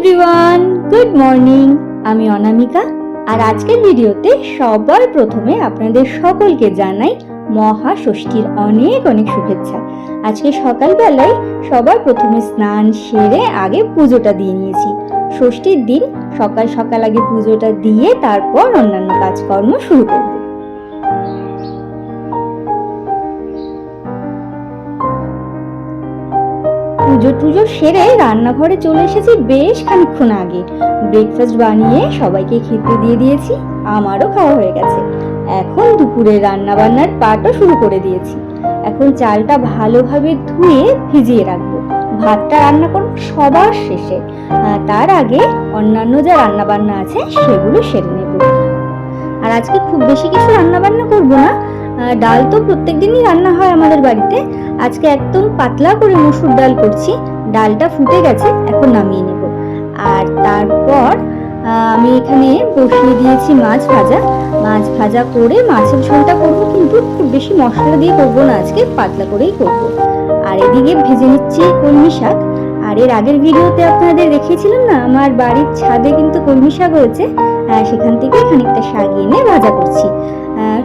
Everyone, good morning. আমি অনামিকা, আর আজকের ভিডিওতে সবার প্রথমে আপনাদের সকলকে জানাই মহা ষষ্ঠীর অনেক অনেক শুভেচ্ছা। আজকে সকালবেলায় সবার প্রথমে স্নান সেরে আগে পুজোটা দিয়ে নিয়েছি। ষষ্ঠীর দিন সকাল সকাল আগে পুজোটা দিয়ে তারপর অন্যান্য কাজকর্ম শুরু করব। পুজো টুজো সেরে রান্নাঘরে চলে এসেছি বেশ খানিকক্ষণ আগে। ব্রেকফাস্ট বানিয়ে সবাইকে খেতে দিয়ে দিয়েছি, আমারও খাওয়া হয়ে গেছে। এখন দুপুরে রান্না বান্নার পাটও শুরু করে দিয়েছি। এখন চালটা ভালোভাবে ধুয়ে ভিজিয়ে রাখব। ভাতটা রান্না করব সবার শেষে। তার আগে অন্যান্য যা রান্না বান্না আছে সেগুলো সেরে নেব। আর আজকে খুব বেশি কিছু রান্না বান্না করব না ডাল তো প্রত্যেক দিনই রান্না হয় আমাদের বাড়িতে। আজকে একদম পাতলা করে মসুর ডাল করছি। ডালটা ফুটে গেছে, এখন নামিয়ে নেব। আর তারপর আমি এখানে বসিয়ে দিয়েছি মাছ ভাজা। মাছ ভাজা করে মাছের ঝোলটা করব, কিন্তু খুব বেশি মশলা দিয়ে করব না, আজকে পাতলা করেই করব। আর এদিকে ভেজে নিচ্ছি কলমি শাক। আর এর আগের ভিডিওতে আপনাদের দেখিয়েছিলাম না, আমার বাড়ির ছাদে কিন্তু কলমি শাক হয়েছে। সেখান থেকে খানিকটা শাক এনে ভাজা করছি।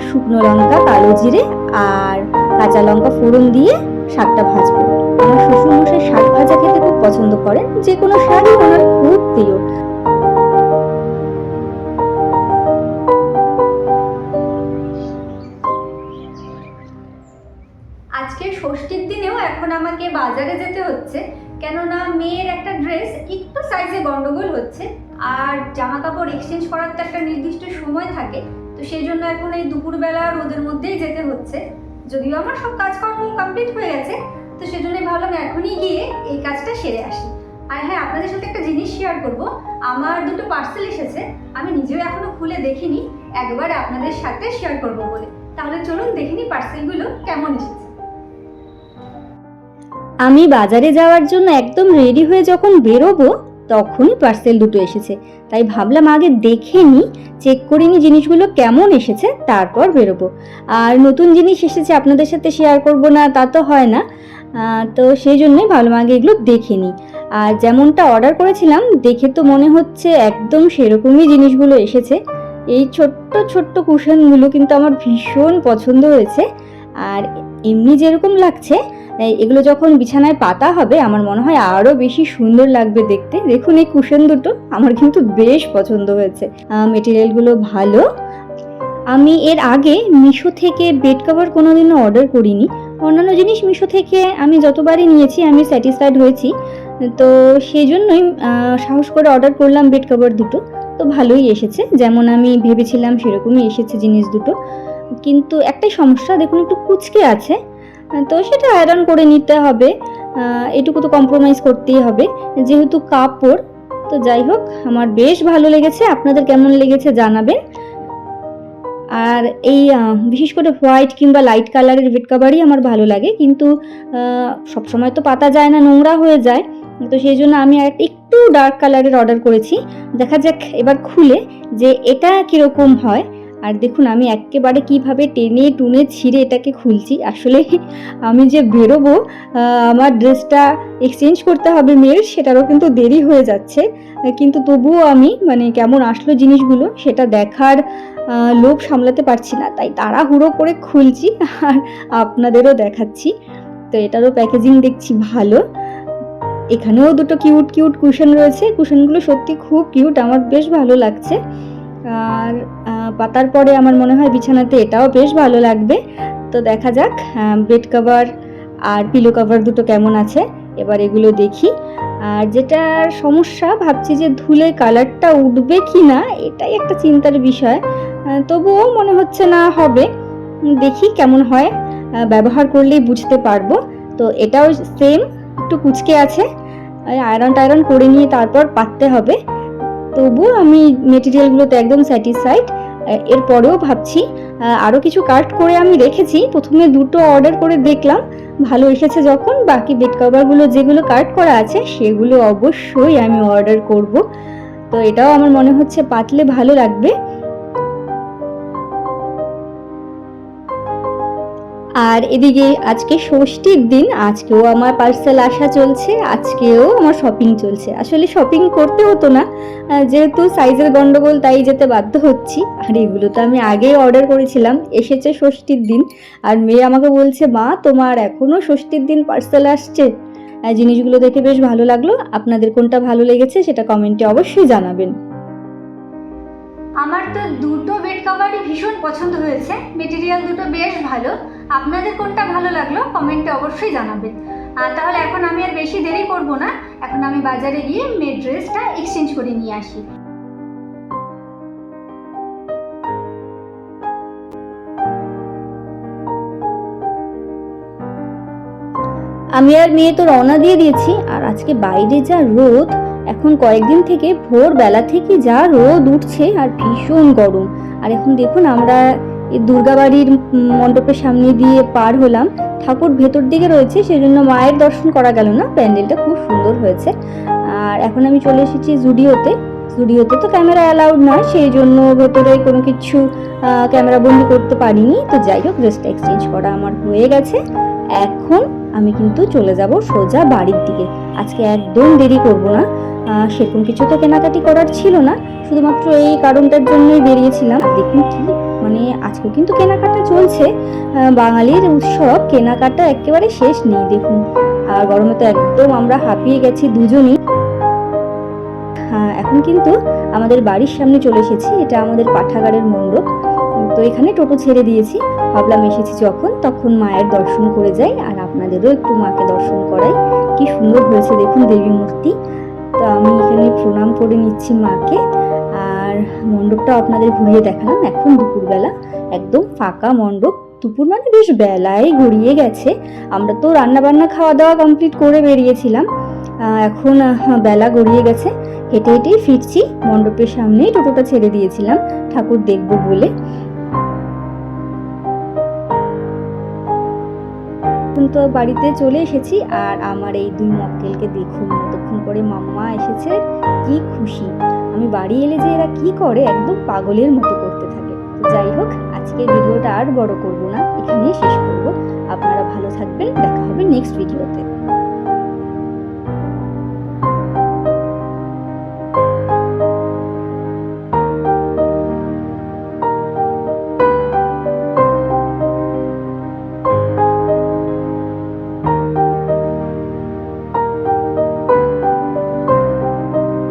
শুকনো লঙ্কা, কালো জিরে আর কাঁচা লঙ্কা ফোড়ন দিয়ে শাকটা ভাজবো। আমার শ্বশুর মশাই শাক ভাজা খেতে খুব পছন্দ করেন, যে কোনো শাকই ওনার খুব প্রিয়। আজকে ষষ্ঠীর দিনেও এখন আমাকে বাজারে যেতে হচ্ছে, কেননা মেয়ের একটা ড্রেস একটু সাইজে গন্ডগোল হচ্ছে, আর জামা কাপড় এক্সচেঞ্জ করার তো একটা নির্দিষ্ট সময় থাকে তো সেই জন্য এখন এই দুপুরবেলা রোদের মধ্যেই যেতে হচ্ছে। যদিও আমার সব কাজকর্ম কমপ্লিট হয়ে গেছে, তো সেজন্য ভাবলাম এখনই গিয়ে এই কাজটা সেরে আসি। আর হ্যাঁ আপনাদের সাথে একটা জিনিস শেয়ার করব। আমার দুটো পার্সেল এসেছে, আমি নিজেও এখনও খুলে দেখিনি, একবার আপনাদের সাথে শেয়ার করব বলে। তাহলে চলুন দেখিনি পার্সেলগুলো কেমন এসেছে। আমি বাজারে যাওয়ার জন্য একদম রেডি হয়ে যখন বেরোবো তখনই পার্সেল দুটো এসেছে। তাই ভাবলাম আগে দেখে নিই চেক করে নিই জিনিসগুলো কেমন এসেছে, তারপর বেরোবো। আর নতুন জিনিস এসেছে আপনাদের সাথে শেয়ার করব না, তা তো হয় না। তো সেই জন্যই ভাবলাম আগে এগুলো দেখে নিই আর যেমনটা অর্ডার করেছিলাম, দেখে তো মনে হচ্ছে একদম সেরকমই জিনিসগুলো এসেছে। এই ছোট্ট ছোট্ট কুশনগুলো কিন্তু আমার ভীষণ পছন্দ হয়েছে। আর এমনি যেরকম লাগছে এগুলো যখন বিছানায় পাতা হবে, আমার মনে হয় আরও বেশি সুন্দর লাগবে দেখতে। দেখুন এই কুশন দুটো, আমার কিন্তু বেশ পছন্দ হয়েছে। মেটেরিয়ালগুলো ভালো। আমি এর আগে মিশো থেকে বেড কভার কোনোদিনও অর্ডার করিনি। অন্যান্য জিনিস মিশো থেকে আমি যতবারই নিয়েছি, আমি স্যাটিসফাইড হয়েছি। তো সেই জন্যই সাহস করে অর্ডার করলাম বেড কভার দুটো। তো ভালোই এসেছে। যেমন আমি ভেবেছিলাম সেরকমই এসেছে জিনিস দুটো। কিন্তু একটাই সমস্যা, দেখুন একটু কুচকে আছে, তো সেটা আয়রন করে নিতে হবে এটুকু তো কম্প্রোমাইজ করতেই হবে। যেহেতু কাপড়, তো যাই হোক, আমার বেশ ভালো লেগেছে, আপনাদের কেমন লেগেছে জানাবেন। আর এই বিশেষ করে হোয়াইট কিংবা লাইট কালারের বেড কাভারই আমার ভালো লাগে, কিন্তু সবসময় তো পাতা যায় না, নোংরা হয়ে যায়, তো সেই জন্য আমি একটু ডার্ক কালারের অর্ডার করেছি। দেখা যাক, এবার খুলে যে এটা কীরকম হয়। আর দেখুন, আমি একেবারে কীভাবে টেনে টুনে ছিঁড়ে এটাকে খুলছি। আসলে আমি যে বেরোবো আমার ড্রেসটা এক্সচেঞ্জ করতে হবে মেয়ের সেটারও কিন্তু দেরি হয়ে যাচ্ছে। কিন্তু তবুও আমি মানে কেমন আসলো জিনিসগুলো, সেটা দেখার লোভ সামলাতে পারছি না। তাই তাড়াহুড়ো করে খুলছি, আর আপনাদেরও দেখাচ্ছি। তো এটারও প্যাকেজিং দেখছি ভালো। এখানেও দুটো কিউট কিউট কুশন রয়েছে। কুশনগুলো সত্যি খুব কিউট আমার বেশ ভালো লাগছে। আর পাতার পরে আমার মনে হয় বিছানাতে এটাও বেশ ভালো লাগবে। তো দেখা যাক বেড কভার আর পিলো কভার দুটো কেমন আছে। এবার এগুলো দেখি। আর যেটার সমস্যা, ভাবছি যে ধুলে কালারটা উঠবে কি না এটাই একটা চিন্তার বিষয়। তবুও মনে হচ্ছে না হবে। দেখি কেমন হয়। ব্যবহার করলেই বুঝতে পারব। তো এটাও সেম একটু কুচকে আছে। আয়রন টায়রন করে নিয়ে তারপর পাততে হবে। তবুও আমি মেটেরিয়ালগুলোতে একদম স্যাটিসফাইড এরপরেও ভাবছি আরও কিছু কার্ট করে আমি রেখেছি। প্রথমে দুটো অর্ডার করে দেখলাম, ভালো এসেছে যখন, বাকি বেড কভারগুলো যেগুলো কার্ট করা আছে, সেগুলো অবশ্যই আমি অর্ডার করব। তো এটাও আমার মনে হচ্ছে পাতলে ভালো লাগবে। আর এদিকে আজকে ষষ্ঠীর দিন, আজকেও আমার পার্সেল আসা চলছে, আজকেও আমার শপিং চলছে। আসলে শপিং করতে হতো না যেহেতু সাইজের গন্ডগোল তাই যেতে বাধ্য হচ্ছি। আর এগুলো তো আমি আগেই অর্ডার করেছিলাম, এসেছে ষষ্ঠীর দিন। আর মেয়ে আমাকে বলছে, মা, তোমার এখনও ষষ্ঠীর দিন পার্সেল আসছে? জিনিসগুলো দেখে বেশ ভালো লাগল। আপনাদের কোনটা ভালো লেগেছে সেটা কমেন্টে অবশ্যই জানাবেন। আমার তো দুটো বেড কভারই ভীষণ পছন্দ হয়েছে। মেটেরিয়াল দুটো বেশ ভালো। আপনাদের কোনটা ভালো লাগল কমেন্টে অবশ্যই জানাবেন। আর তাহলে এখন আমি আর বেশি দেরি করব না। এখন আমি বাজারে গিয়ে মেয়ে ড্রেসটা এক্সচেঞ্জ করে নিয়ে আসি। আমি আর মেয়ে তো রওনা দিয়ে দিয়েছি, আর আজকে বাইরে যা রোদ, এখন কয়েকদিন থেকে ভোর বেলা থেকে যা রোদ উঠছে, আর ভীষণ গরম। আর এখন দেখুন আমরা দুর্গাবাড়ির মণ্ডপের সামনে দিয়ে পার হলাম। ঠাকুর ভেতর দিকে রয়েছে, সেজন্য মায়ের দর্শন করা গেল না। প্যান্ডেলটা খুব সুন্দর হয়েছে। আর এখন আমি চলে এসেছি জুডিওতে। জুডিওতে তো ক্যামেরা অ্যালাউড নয়, সেই জন্য ভেতরে কোনো কিছু ক্যামেরা বন্দি করতে পারিনি। তো যাই হোক ড্রেসটা এক্সচেঞ্জ করা আমার হয়ে গেছে। এখন আমি কিন্তু চলে যাব সোজা বাড়ির দিকে। আজকে একদম দেরি করব না। সেরকম কিছু তো কেনাকাটি করার ছিল না, শুধুমাত্র এই কারণটার জন্যই বেরিয়েছিলাম। দেখুন কি মানে আজকেও কিন্তু কেনাকাটা চলছে বাঙালির উৎসব, কেনাকাটা একেবারে শেষ নেই, দেখুন। আর গরমে তো একদম আমরা হাঁপিয়ে গেছি দুজনই। হ্যাঁ এখন কিন্তু আমাদের বাড়ির সামনে চলে এসেছি, এটা আমাদের পাঠাগারের মণ্ডপ। তো এখানে টোটো ছেড়ে দিয়েছি, ভাবলাম এসেছি যখন, তখন মায়ের দর্শন করে যাই, আর আপনাদেরও একটু মাকে দর্শন করাই। কি সুন্দর হয়েছে, দেখুন দেবী মূর্তি আমি এখানে প্রণাম করে নিচ্ছি মাকে। আর মণ্ডপটা আপনাদের ঘুরিয়ে দেখালাম। এখন দুপুরবেলা একদম ফাঁকা মণ্ডপ। দুপুর মানে বেশ বেলায় গড়িয়ে গেছে। আমরা তো রান্না বান্না খাওয়া দাওয়া কমপ্লিট করে বেরিয়েছিলাম। এখন বেলা গড়িয়ে গেছে। হেঁটে হেঁটেই ফিরছি। মণ্ডপের সামনেই টোটোটা ছেড়ে দিয়েছিলাম। ঠাকুর দেখব বলে। তো বাড়িতে চলে এসেছি। আর আমার এই দুই মক্কেলকে দেখুন এতক্ষণ পরে মাম্মা এসেছে, কি খুশি। আমি বাড়ি এলে যে এরা কি করে, একদম পাগলের মতো করতে থাকে। তো যাই হোক, আজকের ভিডিওটা আর বড় করব না, এখানেই শেষ করব। আপনারা ভালো থাকবেন, দেখা হবে নেক্সট ভিডিওতে